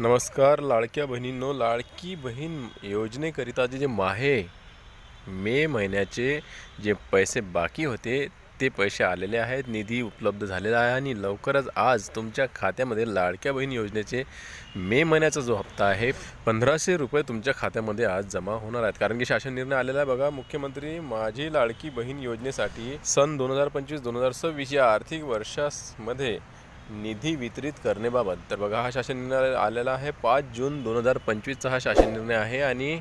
नमस्कार लाडक्या बहिणींनो लाडकी बहीण योजनेकरिताचे जे माहे मे महिन्याचे जे पैसे बाकी होते ते पैसे आलेले आहेत निधी उपलब्ध झालेला आहे आणि लवकरच आज तुमच्या खात्यामध्ये लाडक्या बहीण योजनेचे मे महिन्याचा जो हप्ता आहे पंधराशे रुपये तुमच्या खात्यामध्ये आज जमा होणार आहेत. कारण की शासन निर्णय आलेला आहे बघा मुख्यमंत्री माझी लाडकी बहीण योजनेसाठी सन दोन हजार पंचवीस दोन हजार सव्वीस या आर्थिक वर्षामध्ये निधी वितरित करण्याबाबत. तर बघा हा शासन निर्णय आलेला आहे. पाच जून दोन हजार पंचवीसचा हा शासन निर्णय आहे आणि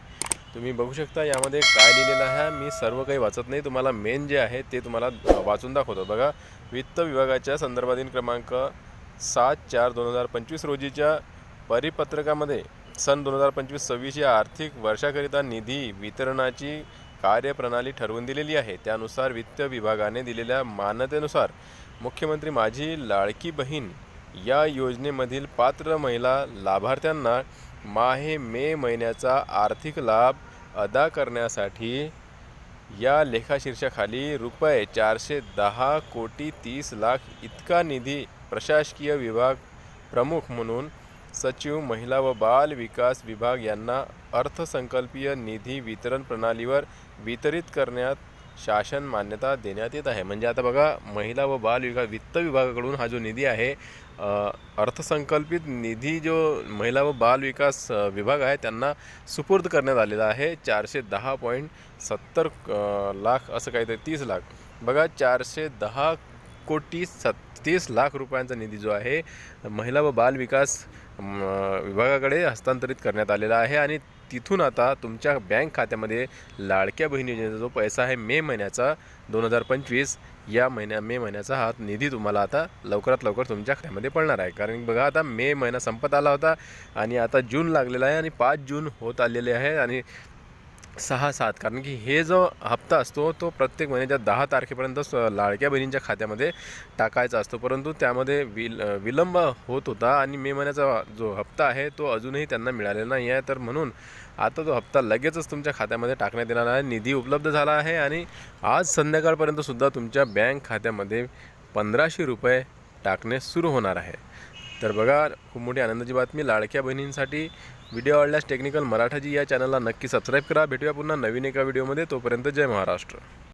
तुम्ही बघू शकता यामध्ये काय लिहिलेलं आहे. मी सर्व काही वाचत नाही. तुम्हाला मेन जे आहे ते तुम्हाला वाचून दाखवतो. बघा वित्त विभागाच्या संदर्भातील क्रमांक सात चार दोन हजार पंचवीस रोजीच्या परिपत्रकामध्ये सन दोन हजार पंचवीस सव्वीस या आर्थिक वर्षाकरिता निधी वितरणाची कार्यप्रणाली ठरवून दिलेली आहे. त्यानुसार वित्त विभागाने दिलेल्या मान्यतेनुसार मुख्यमंत्री माझी लाडकी बहीण या योजनेमधील पात्र महिला लाभार्थ्यांना माहे मे महिन्याचा आर्थिक लाभ अदा करण्यासाठी या लेखाशीर्षाखाली रुपये चारशे दहा कोटी तीस लाख इतका निधी प्रशासकीय विभाग प्रमुख म्हणून सचिव महिला व बाल विकास विभाग यांना अर्थसंकल्पीय निधी वितरण प्रणालीवर वितरित करण्यात शासन मान्यता देण्यात येत आहे. म्हणजे आता बघा महिला व बाल विकास वित्त विभागाकडून हा जो निधी आहे अर्थसंकल्पित निधी जो महिला व बाल विकास विभाग आहे त्यांना सुपूर्द करण्यात आलेला आहे. चारशे दहा पॉईंट सत्तर लाख असं काहीतरी तीस लाख. बघा चारशे दहा कोटी सत्तीस लाख रुपयांचा निधी जो आहे महिला व बाल विकास विभागाकडे हस्तांतरित करण्यात आलेला आहे. आणि तिथून आता तुमच्या बँक खात्यामध्ये लाडक्या बहिणी योजनेचा जो पैसा आहे मे महिन्याचा दोन हजार पंचवीस या महिन्या मे महिन्याचा हा निधी तुम्हाला आता लवकरात लवकर तुमच्या खात्यामध्ये पडणार आहे. कारण बघा आता मे महिना संपत आला होता आणि आता जून लागलेला आहे आणि पाच जून होत आलेले आहे आणि सहा सात कारण की हे जो हप्ता असतो तो प्रत्येक महिन्याच्या दहा तारखेपर्यंत स- लाडक्या बहिणींच्या खात्यामध्ये टाकायचा असतो. परंतु त्यामध्ये विल विलंब होत होता आणि मे महिन्याचा जो हप्ता आहे तो अजूनही त्यांना मिळालेला नाही आहे. तर म्हणून आता तो हप्ता लगेचच तुमच्या खात्यामध्ये टाकण्यात येणार आहे. निधी उपलब्ध झाला आहे आणि आज संध्याकाळपर्यंतसुद्धा तुमच्या बँक खात्यामध्ये पंधराशे रुपये टाकणे सुरू होणार आहे. तर बघा खूप मोठी आनंदाची बातमी. लाडक्या बहिणींसाठी व्हिडिओ आवडल्यास टेक्निकल मराठाजी या चॅनलला नक्की सबस्क्राईब करा. भेटूया पुन्हा नवीन एका व्हिडिओमध्ये तोपर्यंत जय महाराष्ट्र.